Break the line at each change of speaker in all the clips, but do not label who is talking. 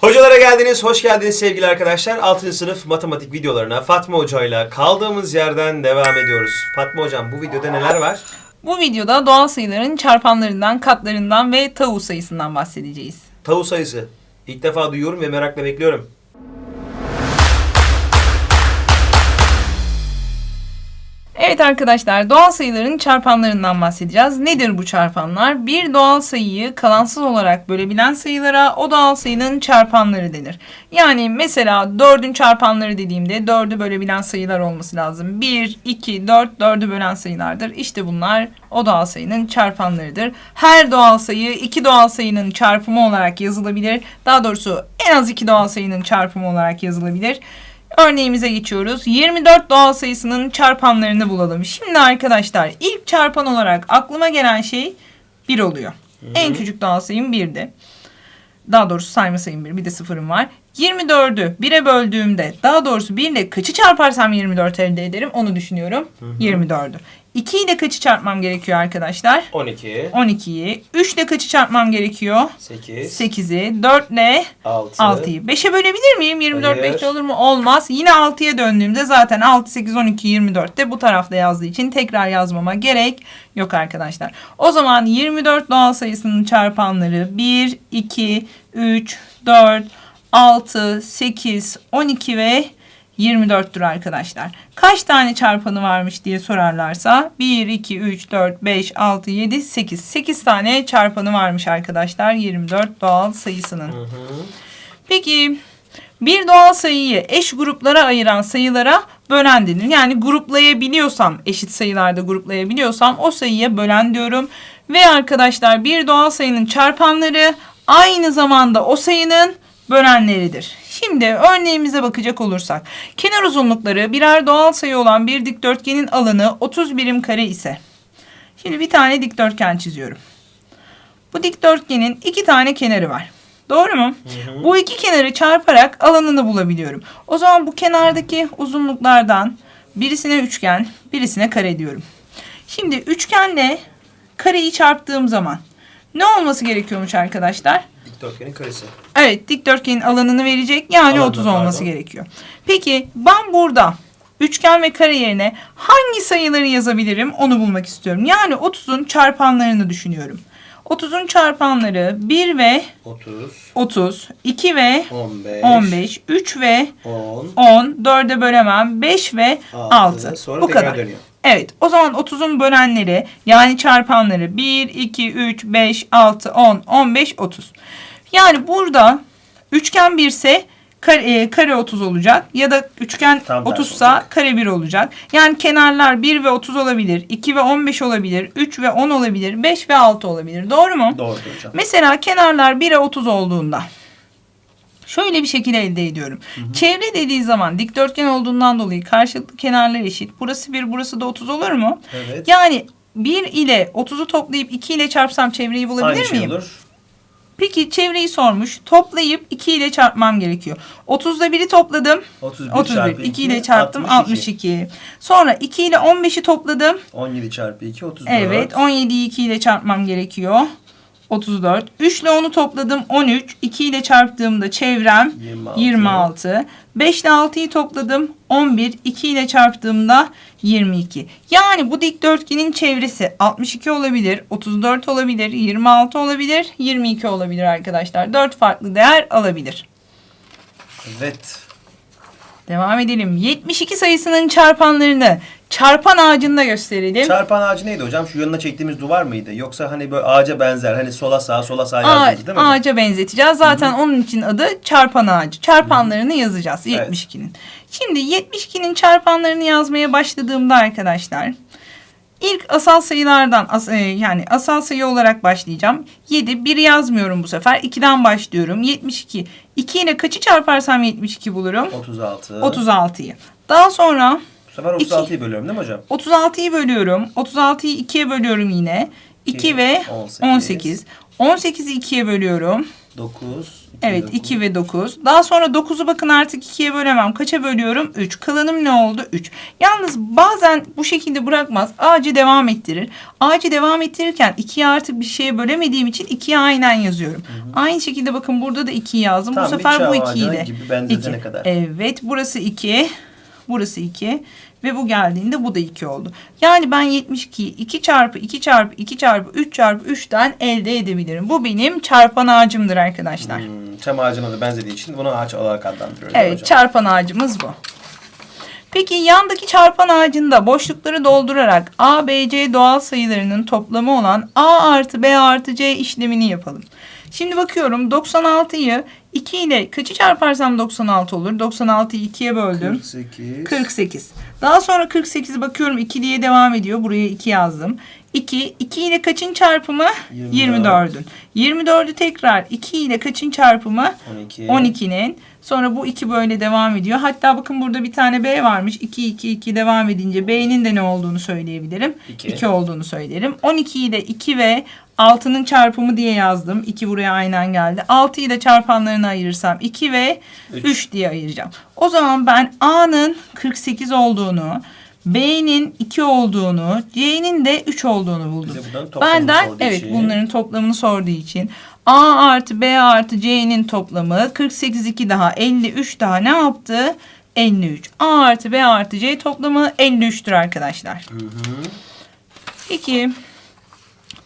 Hocalara geldiniz, hoş geldiniz sevgili arkadaşlar. 6. sınıf matematik videolarına Fatma Hoca ile kaldığımız yerden devam ediyoruz. Fatma Hocam bu videoda neler var?
Bu videoda doğal sayıların çarpanlarından, katlarından ve tavuk sayısından bahsedeceğiz.
Tavuk sayısı. İlk defa duyuyorum ve merakla bekliyorum.
Evet arkadaşlar doğal sayıların çarpanlarından bahsedeceğiz. Nedir bu çarpanlar? Bir doğal sayıyı kalansız olarak bölebilen sayılara o doğal sayının çarpanları denir. Yani mesela 4'ün çarpanları dediğimde 4'ü bölebilen sayılar olması lazım. 1, 2, 4, 4'ü bölen sayılardır. İşte bunlar o doğal sayının çarpanlarıdır. Her doğal sayı iki doğal sayının çarpımı olarak yazılabilir. Daha doğrusu en az iki doğal sayının çarpımı olarak yazılabilir. Örneğimize geçiyoruz. 24 doğal sayısının çarpanlarını bulalım. Şimdi arkadaşlar ilk çarpan olarak aklıma gelen şey 1 oluyor. En küçük doğal sayım 1'di. Daha doğrusu sayma sayım 1. Bir de sıfırım var. 24'ü 1'e böldüğümde daha doğrusu 1 ile kaçı çarparsam 24 elde ederim onu düşünüyorum. 24'ü. 2 ile kaçı çarpmam gerekiyor arkadaşlar?
12,
12'yi. 3 ile kaçı çarpmam gerekiyor?
8,
8'i. 4 ile
6,
6'yı. 5'e bölebilir miyim? 24
Hayır.
5'te olur mu? Olmaz. Yine 6'ya döndüğümde zaten 6, 8, 12, 24 de bu tarafta yazdığı için tekrar yazmama gerek yok arkadaşlar. O zaman 24 doğal sayısının çarpanları 1, 2, 3, 4, 6, 8, 12 ve 24'tür arkadaşlar. Kaç tane çarpanı varmış diye sorarlarsa 1, 2, 3, 4, 5, 6, 7, 8. 8 tane çarpanı varmış arkadaşlar 24 doğal sayısının. Peki bir doğal sayıyı eş gruplara ayıran sayılara bölen denir. Yani gruplayabiliyorsam, eşit sayılarda gruplayabiliyorsam o sayıya bölen diyorum. Ve arkadaşlar bir doğal sayının çarpanları aynı zamanda o sayının bölenleridir. Şimdi örneğimize bakacak olursak kenar uzunlukları birer doğal sayı olan bir dikdörtgenin alanı 30 birim kare ise. Şimdi bir tane dikdörtgen çiziyorum. Bu dikdörtgenin iki tane kenarı var. Doğru mu? Bu iki kenarı çarparak alanını bulabiliyorum. O zaman bu kenardaki uzunluklardan birisine üçgen, birisine kare diyorum. Şimdi üçgenle kareyi çarptığım zaman ne olması gerekiyormuş arkadaşlar?
Dikdörtgenin karesi.
Evet dikdörtgenin alanını verecek yani
Alanını,
30 olması
pardon.
gerekiyor. Peki ben burada üçgen ve kare yerine hangi sayıları yazabilirim onu bulmak istiyorum. Yani 30'un çarpanlarını düşünüyorum. 30'un çarpanları 1 ve
30,
30, 2 ve
15,
15, 3 ve
10,
10, 4'e bölemem 5 ve 6.
6. Sonra
Bu kadar.
dönüyor.
Evet o zaman 30'un bölenleri yani çarpanları 1, 2, 3, 5, 6, 10, 15, 30. Yani burada üçgen 1 ise kare, e, kare 30 olacak ya da üçgen
Tam tersi
30 sa kare 1 olacak. Yani kenarlar 1 ve 30 olabilir, 2 ve 15 olabilir, 3 ve 10 olabilir, 5 ve 6 olabilir. Doğru mu?
Doğru hocam.
Mesela kenarlar 1'e 30 olduğunda şöyle bir şekil elde ediyorum. Çevre dediği zaman dikdörtgen olduğundan dolayı karşılıklı kenarlar eşit. Burası 1, burası da 30 olur mu?
Evet.
Yani 1 ile 30'u toplayıp 2 ile çarpsam çevreyi bulabilir
Aynı şey
miyim?
olur.
Peki çevreyi sormuş. Toplayıp 2 ile çarpmam gerekiyor. 30'da 1'i topladım.
31,
31.
çarpı
2 ile çarptım 62. Sonra 2 ile 15'i topladım.
17 çarpı 2, 34.
Evet 17'yi 2 ile çarpmam gerekiyor. 34. 3 ile 10'u topladım 13. 2 ile çarptığımda çevrem
26.
26. 5 ile 6'yı topladım 11. 2 ile çarptığımda 22. Yani bu dikdörtgenin çevresi 62 olabilir, 34 olabilir, 26 olabilir, 22 olabilir arkadaşlar. 4 farklı değer alabilir.
Evet.
Devam edelim. 72 sayısının çarpanlarını çarpan ağacında gösterelim.
Çarpan ağacı neydi hocam? Şu yanına çektiğimiz duvar mıydı? Yoksa hani böyle ağaca benzer. Hani sola sağa sola sağa
Ağa-
yazdınız değil mi? hocam?
ağaca benzeteceğiz. Zaten onun için adı çarpan ağacı. Çarpanlarını yazacağız
Evet.
72'nin. Şimdi 72'nin çarpanlarını yazmaya başladığımda arkadaşlar ilk asal sayılardan as- e, yani asal sayı olarak başlayacağım. 7 1 yazmıyorum bu sefer. 2'den başlıyorum. 72. 2 ile kaçı çarparsam 72 bulurum?
36.
36'yı. Daha sonra
Bu sefer 36'yı bölüyorum değil mi hocam?
36'yı bölüyorum. 36'yı 2'ye bölüyorum yine. 2
İki,
ve
18.
18. 18'i 2'ye bölüyorum.
9,
Evet 2 ve 9. Daha sonra 9'u bakın artık 2'ye bölemem. Kaça bölüyorum? 3. Kalanım ne oldu? 3. Yalnız bazen bu şekilde bırakmaz. Ağacı devam ettirir. Ağacı devam ettirirken 2'ye artık bir şeye bölemediğim için 2'ye aynen yazıyorum. Aynı şekilde bakın burada da 2'yi yazdım.
Tam
bu sefer bu
çağ
2'yi
ağacına
de.
gibi benzetene
İki.
kadar.
Evet burası 2. Burası 2. Ve bu geldiğinde bu da 2 oldu. Yani ben 72'yi 2 çarpı 2 çarpı 2 çarpı 3 çarpı 3'ten elde edebilirim. Bu benim çarpan ağacımdır arkadaşlar.
Hmm, çam ağacına da benzediği için bunu ağaç olarak adlandırıyoruz.
Evet
hocam?
çarpan ağacımız bu. Peki yandaki çarpan ağacında boşlukları doldurarak A, B, C doğal sayılarının toplamı olan A artı B artı C işlemini yapalım. Şimdi bakıyorum 96'yı 2 ile kaçı çarparsam 96 olur? 96'yı 2'ye böldüm.
48.
48. Daha sonra 48'i bakıyorum 2 diye devam ediyor. Buraya 2 yazdım. 2, 2 ile kaçın çarpımı?
24.
24'ün. 24'ü tekrar 2 ile kaçın çarpımı?
12.
12'nin. Sonra bu 2 böyle devam ediyor. Hatta bakın burada bir tane B varmış. 2, 2, 2 devam edince B'nin de ne olduğunu söyleyebilirim.
İki.
2 olduğunu söylerim. 12'yi de 2 ve 6'nın çarpımı diye yazdım. 2 buraya aynen geldi. 6'yı da çarpanlarına ayırırsam 2 ve
Üç.
3 diye ayıracağım. O zaman ben A'nın 48 olduğunu, B'nin 2 olduğunu, C'nin de 3 olduğunu buldum. Benden evet
için.
bunların toplamını sorduğu için A artı B artı C'nin toplamı 48 2 daha 53 daha ne yaptı? 53. A artı B artı C toplamı 53'tür arkadaşlar.
Hı hı.
Peki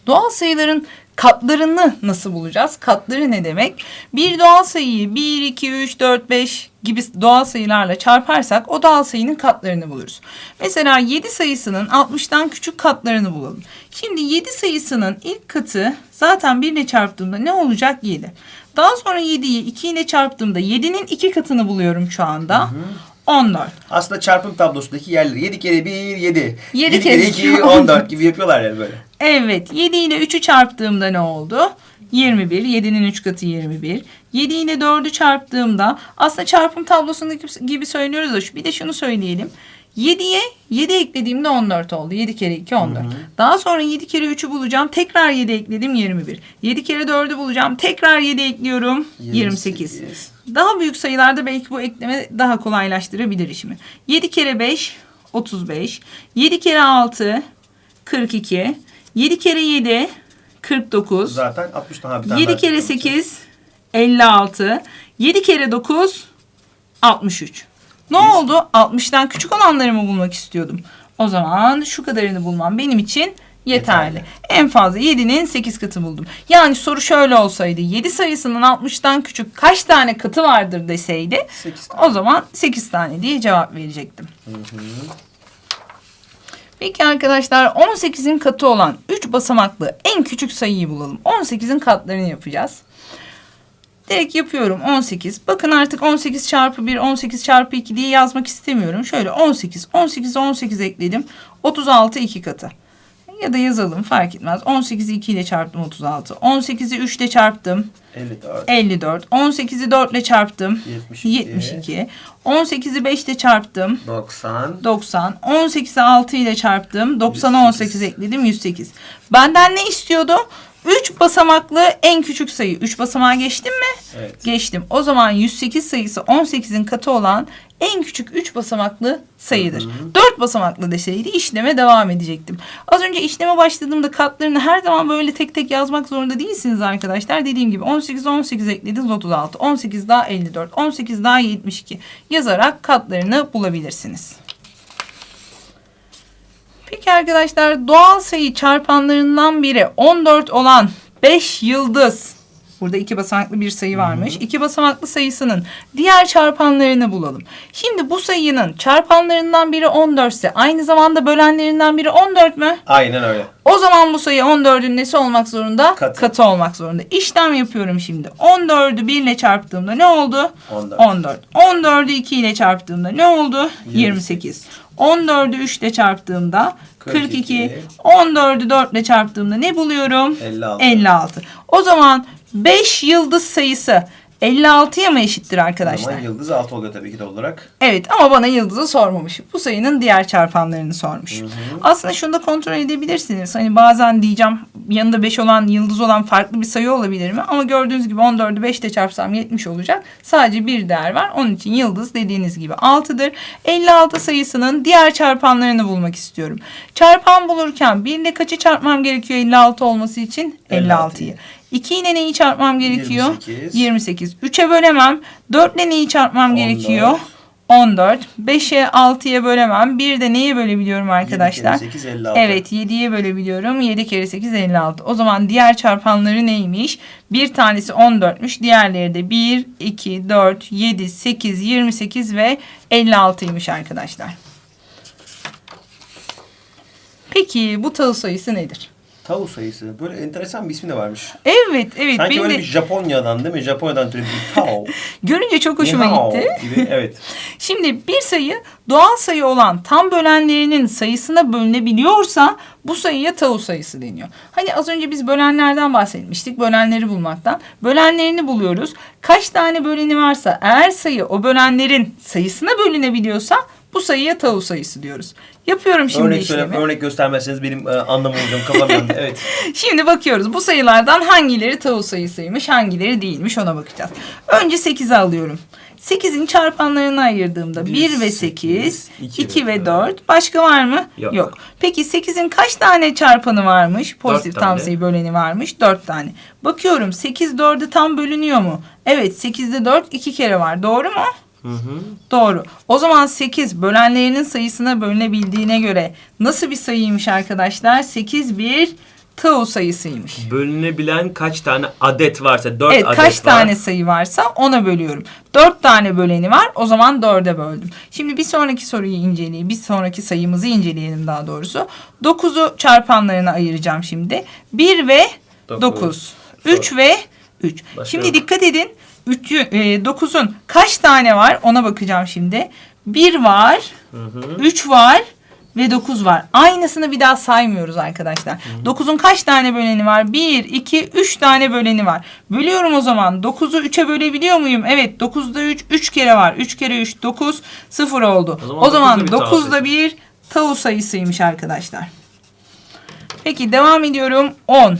doğal sayıların katlarını nasıl bulacağız? Katları ne demek? Bir doğal sayıyı 1, 2, 3, 4, 5 gibi doğal sayılarla çarparsak o doğal sayının katlarını buluruz. Mesela 7 sayısının 60'tan küçük katlarını bulalım. Şimdi 7 sayısının ilk katı zaten 1 ile çarptığımda ne olacak? 7. Daha sonra 7'yi 2 ile çarptığımda 7'nin 2 katını buluyorum şu anda. 14.
Aslında çarpım tablosundaki yerleri 7 kere 1 7.
Yedi
7 kere
kere
2
iki,
14 gibi yapıyorlar yani böyle.
Evet 7 ile 3'ü çarptığımda ne oldu? 21. 7'nin 3 katı 21. 7 ile 4'ü çarptığımda aslında çarpım tablosundaki gibi söylüyoruz da bir de şunu söyleyelim. 7'ye 7 eklediğimde 14 oldu. 7 kere 2 14. Daha sonra 7 kere 3'ü bulacağım. Tekrar 7 ekledim 21. 7 kere 4'ü bulacağım. Tekrar 7 ekliyorum 28.
28.
Daha büyük sayılarda belki bu ekleme daha kolaylaştırabilir işimi. 7 kere 5 35. 7 kere 6 42. 7 kere 7 49.
Zaten 60 daha bir tane
7
daha
kere
çıkıyor.
8 56. 7 kere 9 63. Ne
Yüz.
oldu? 60'tan küçük olanları mı bulmak istiyordum? O zaman şu kadarını bulmam benim için yeterli.
Yeterli.
En fazla 7'nin 8 katı buldum. Yani soru şöyle olsaydı 7 sayısının 60'tan küçük kaç tane katı vardır deseydi
8 tane.
o zaman 8 tane diye cevap verecektim. Peki arkadaşlar 18'in katı olan 3 basamaklı en küçük sayıyı bulalım. 18'in katlarını yapacağız. Direkt yapıyorum 18. Bakın artık 18 çarpı 1, 18 çarpı 2 diye yazmak istemiyorum. Şöyle 18, 18'e 18 ekledim. 36 iki katı. Ya da yazalım fark etmez. 18'i 2 ile çarptım 36. 18'i 3 ile çarptım
54.
54. 18'i 4 ile çarptım
72.
72. 18'i 5 ile çarptım
90.
90. 18'i 6 ile çarptım. 90'a
108.
18 ekledim. 108. Benden ne istiyordu? 3 basamaklı en küçük sayı. 3 basamağa geçtim mi?
Evet.
Geçtim. O zaman 108 sayısı 18'in katı olan en küçük 3 basamaklı sayıdır. 4 basamaklı deseydi işleme devam edecektim. Az önce işleme başladığımda katlarını her zaman böyle tek tek yazmak zorunda değilsiniz arkadaşlar. Dediğim gibi 18 18 eklediniz 36. 18 daha 54. 18 daha 72 yazarak katlarını bulabilirsiniz. Peki arkadaşlar doğal sayı çarpanlarından biri 14 olan 5 yıldız. Burada iki basamaklı bir sayı varmış. İki basamaklı sayısının diğer çarpanlarını bulalım. Şimdi bu sayının çarpanlarından biri 14 ise aynı zamanda bölenlerinden biri 14 mü?
Aynen öyle.
O zaman bu sayı 14'ün nesi olmak zorunda?
Katı.
Katı olmak zorunda. İşlem yapıyorum şimdi. 14'ü 1 ile çarptığımda ne oldu?
14.
14. 14'ü 2 ile çarptığımda ne oldu? 28. 14'ü 3 ile çarptığımda 42.
42.
14'ü 4 ile çarptığımda ne buluyorum?
56.
56. O zaman 5 yıldız sayısı 56'ya mı eşittir
O
arkadaşlar?
zaman yıldız 6 oluyor tabii ki de olarak.
Evet ama bana yıldızı sormamış. Bu sayının diğer çarpanlarını sormuş. Aslında şunu da kontrol edebilirsiniz. Hani bazen diyeceğim yanında 5 olan yıldız olan farklı bir sayı olabilir mi? Ama gördüğünüz gibi 14'ü 5 ile çarpsam 70 olacak. Sadece bir değer var. Onun için yıldız dediğiniz gibi 6'dır. 56 sayısının diğer çarpanlarını bulmak istiyorum. Çarpan bulurken 1 ile kaçı çarpmam gerekiyor 56 olması için? 56'yı. 2 ile neyi çarpmam gerekiyor?
28.
28. 3'e bölemem. 4 ile neyi çarpmam
14.
gerekiyor? 14. 5'e 6'ya bölemem. Bir de neye bölebiliyorum arkadaşlar?
7 kere 8 56.
Evet 7'ye bölebiliyorum. 7 kere 8 56. O zaman diğer çarpanları neymiş? Bir tanesi 14'müş. Diğerleri de 1, 2, 4, 7, 8, 28 ve 56'ymış arkadaşlar. Peki bu tahıl sayısı nedir?
Tavuk sayısı. Böyle enteresan bir ismi de varmış.
Evet evet
Sanki
benim
böyle
de
bir Japonya'dan değil mi? Japonya'dan türü bir tao.
görünce çok hoşuma
Nihao
gitti.
Gibi. Evet.
Şimdi bir sayı doğal sayı olan tam bölenlerinin sayısına bölünebiliyorsa bu sayıya tau sayısı deniyor. Hani az önce biz bölenlerden bahsetmiştik. Bölenleri bulmaktan. Bölenlerini buluyoruz. Kaç tane böleni varsa eğer sayı o bölenlerin sayısına bölünebiliyorsa bu sayıya tau sayısı diyoruz. Yapıyorum şimdi
örnek
işlemi.
söyle, örnek göstermezseniz benim e, anlamayacağım kafam yandı. Evet.
Şimdi bakıyoruz bu sayılardan hangileri tavuk sayısıymış hangileri değilmiş ona bakacağız. Önce 8'i alıyorum. 8'in çarpanlarını ayırdığımda
Bir,
1 ve
sekiz,
8,
iki
2
ve
ve 4. Başka var mı?
Yok.
Peki 8'in kaç tane çarpanı varmış? Pozitif tam sayı böleni varmış. 4 tane. Bakıyorum 8 4'ü tam bölünüyor mu? Evet 8'de 4 2 kere var. Doğru mu?
Hı hı.
Doğru. O zaman 8 bölenlerinin sayısına bölünebildiğine göre nasıl bir sayıymış arkadaşlar? 8 bir tau sayısıymış.
Bölünebilen kaç tane adet varsa 4
Evet
adet
kaç
var.
tane sayı varsa ona bölüyorum. 4 tane böleni var o zaman 4'e böldüm. Şimdi bir sonraki soruyu inceleyelim. Bir sonraki sayımızı inceleyelim daha doğrusu. 9'u çarpanlarına ayıracağım şimdi. 1 ve
Dokuz.
9. 3 ve 3.
Başka
Şimdi dikkat edin. 3'ü, e, 9'un kaç tane var ona bakacağım şimdi. 1 var,
Hı hı.
3 var ve 9 var. Aynısını bir daha saymıyoruz arkadaşlar. 9'un kaç tane böleni var? 1, 2, 3 tane böleni var. Bölüyorum o zaman. 9'u 3'e bölebiliyor muyum? Evet 9'da 3, 3 kere var. 3 kere 3, 9, 0 oldu.
O zaman
O zaman
dokuzda bir tavuk
9'da bir tavuk sayısıymış arkadaşlar. Peki devam ediyorum. 10.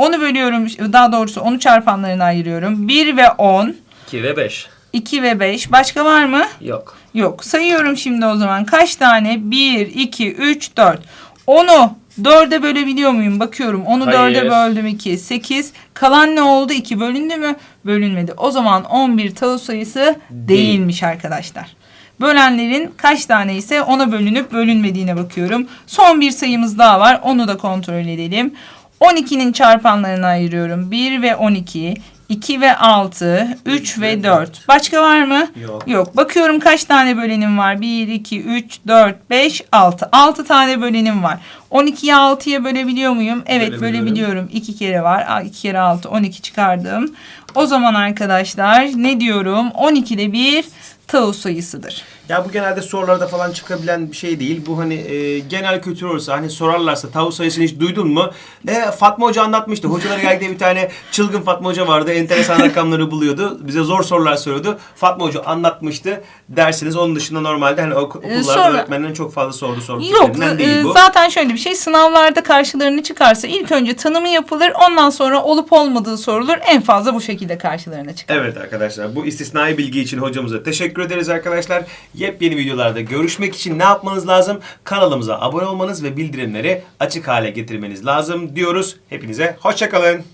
10'u bölüyorum. Daha doğrusu 10'u çarpanlarına ayırıyorum. 1 ve 10,
2 ve 5.
2 ve 5. Başka var mı?
Yok.
Yok. Sayıyorum şimdi o zaman. Kaç tane? 1, 2, 3, 4. 10'u 4'e bölebiliyor muyum? Bakıyorum. 10'u
Hayır.
4'e böldüm 2. 8. Kalan ne oldu? 2 bölündü mü? Bölünmedi. O zaman 11 tavuk sayısı değilmiş arkadaşlar. Bölenlerin kaç tane ise ona bölünüp bölünmediğine bakıyorum. Son bir sayımız daha var. Onu da kontrol edelim. 12'nin çarpanlarını ayırıyorum. 1 ve 12, 2 ve 6, 3 ve 4. Başka var mı?
Yok.
Yok. Bakıyorum kaç tane bölenim var? 1, 2, 3, 4, 5, 6. 6 tane bölenim var. 12'yi 6'ya bölebiliyor muyum? Evet
Bölebiliyorum.
bölebiliyorum. 2 kere var. 2 kere 6, 12 çıkardım. O zaman arkadaşlar ne diyorum? 12'de bir tavuk sayısıdır.
Ya bu genelde sorularda falan çıkabilen bir şey değil. Bu hani e, genel kültür olursa hani sorarlarsa tavuk sayısını hiç duydun mu? E, Fatma Hoca anlatmıştı. Hocalara geldiği bir tane çılgın Fatma Hoca vardı. Enteresan rakamları buluyordu. Bize zor sorular soruyordu. Fatma Hoca anlatmıştı dersiniz. Onun dışında normalde hani ok- okullarda
sonra-
öğretmenlerin çok fazla sorduğu soru
Yok
tiplerinden
e,
değil bu.
zaten şöyle bir şey sınavlarda karşılarına çıkarsa ilk önce tanımı yapılır ondan sonra olup olmadığı sorulur en fazla bu şekilde karşılarına çıkar.
Evet arkadaşlar bu istisnai bilgi için hocamıza teşekkür ederiz arkadaşlar. Yepyeni videolarda görüşmek için ne yapmanız lazım? Kanalımıza abone olmanız ve bildirimleri açık hale getirmeniz lazım diyoruz. Hepinize hoşçakalın.